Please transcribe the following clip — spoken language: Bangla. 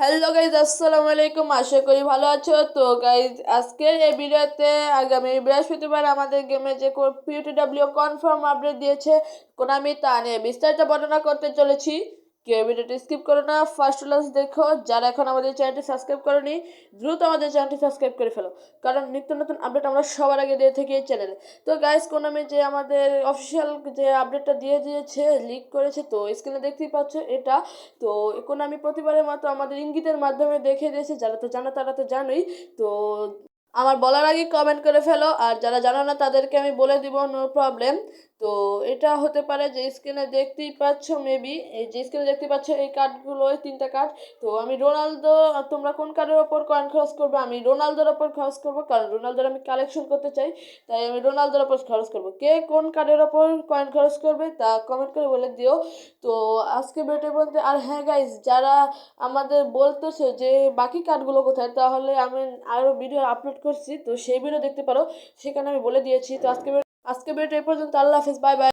হ্যালো গাইজ আসসালামু আলাইকুম। আশা করি ভালো আছো। তো গাইজ আজকের এই ভিডিওতে আগামী বৃহস্পতিবার আমাদের গেমে যে পিউটিডাব্লিউ কনফার্ম আপডেট দিয়েছে কোনামি তা নিয়ে বিস্তারিত বর্ণনা করতে চলেছি। কেউ ভিডিওটি স্কিপ করো না। ফার্স্ট ক্লাস দেখো, যারা এখন আমাদের চ্যানেলটি সাবস্ক্রাইব করনি, দ্রুত আমাদের চ্যানেলটি সাবস্ক্রাইব করে ফেলো। কারণ নিত্য নতুন আপডেট আমরা সবার আগে দিয়ে থাকি এই চ্যানেলে তো গাইজ কোনামি যে আমাদের অফিসিয়াল যে আপডেটটা দিয়ে দিয়েছে লিক করেছে, তো স্ক্রিনে দেখতেই পাচ্ছ এটা। তো কোনামি প্রতিবারের মতো আমাদের ইঙ্গিতের মাধ্যমে দেখে দিয়েছে, যারা তো জানো তারা তো জানোই। তো আমার বলার আগে কমেন্ট করে ফেলো, আর যারা জানো না, তাদেরকে আমি বলে দিব নো প্রবলেম তো এটা হতে পারে যে স্ক্রিনে দেখতেই পাচ্ছ মেবি এই যে স্ক্রিনে দেখতে পাচ্ছ, এই কার্ডগুলো ওই তিনটা কার্ড তো আমি রোনালদো তোমরা কোন কার্ডের ওপর কয়েন খরচ করবে? আমি রোনালদোর ওপর খরচ করব, কারণ রোনালদোর আমি কালেকশন করতে চাই, তাই আমি রোনালদোর ওপর খরচ করব। কে কোন কার্ডের ওপর কয়েন খরচ করবে, তা কমেন্ট করে বলে দিও। তো আজকে বেটে বলতে আর হ্যাঁ গাইজ যারা আমাদের বলতেছে যে বাকি কার্ডগুলো কোথায়, তাহলে আমি আরও ভিডিও আপলোড করছি, তো সেই ভিডিও দেখতে পারো। সেখানে আমি বলে দিয়েছি, তো আজকে আজকে ভিডিও এই পর্যন্ত। আল্লাহ হাফিজ বাই বাই